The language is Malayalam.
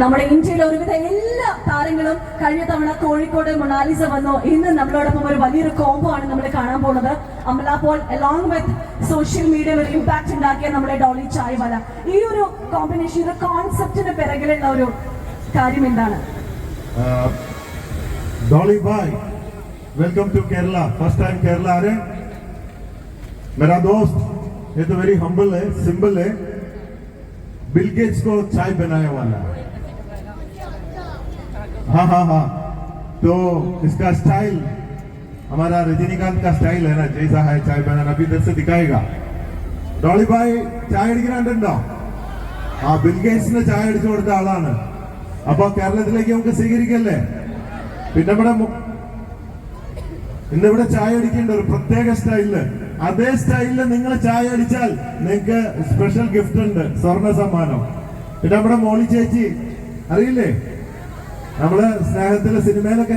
നമ്മുടെ ഇന്ത്യയിലെ ഒരുവിധ എല്ലാ താരങ്ങളും കഴിഞ്ഞ തവണ കോഴിക്കോട് മൊണാലിസ വന്നു ഇന്ന് നമ്മളോടൊപ്പം ഒരു വലിയൊരു കോംബോ ആണ് നമ്മൾ കാണാൻ പോകുന്നത് Amala Paul along with social മീഡിയയിൽ ഒരു ഇമ്പാക്ട് ഉണ്ടാക്കിയ നമ്മുടെ ഡോളി ചായ്വാല ഈ ഒരു കോമ്പിനേഷൻ ഒരു കോൺസെപ്റ്റിന് പിറകിലുള്ള ഒരു കാര്യം എന്താണ് Uh, डॉली भाई welcome to Kerala first time Kerala आ रहे हैं? मेरा दोस्त ये तो वेरी हम्बल है सिंबल है बिल गेट्स को चाय बनाने वाला है हाँ हाँ हाँ तो इसका स्टाइल हमारा रजनीकांत का स्टाइल है ना जैसा है चाय बनाना अभी इधर से दिखाएगा ഡോളി ഭായ് ചായ അടിക്കുന്നുണ്ടോ ആ ബിൽ ഗേറ്റ്സിന് ചായ അടിച്ചു കൊടുത്ത ആളാണ് അപ്പൊ കേരളത്തിലേക്ക് നമുക്ക് സ്വീകരിക്കല്ലേ പിന്നെ ഇവിടെ മു- ഇന്നിവിടെ ചായ അടിക്കേണ്ട ഒരു പ്രത്യേക സ്റ്റൈലില് അതേ സ്റ്റൈലിൽ നിങ്ങൾ ചായ അടിച്ചാൽ നിങ്ങൾക്ക് സ്പെഷ്യൽ ഗിഫ്റ്റ് ഉണ്ട്. സ്വർണ സമ്മാനം. പിന്നെ നമ്മുടെ മോളി ചേച്ചി അറിയില്ലേ? നമ്മൾ സ്നേഹത്തിലെ സിനിമയിലൊക്കെ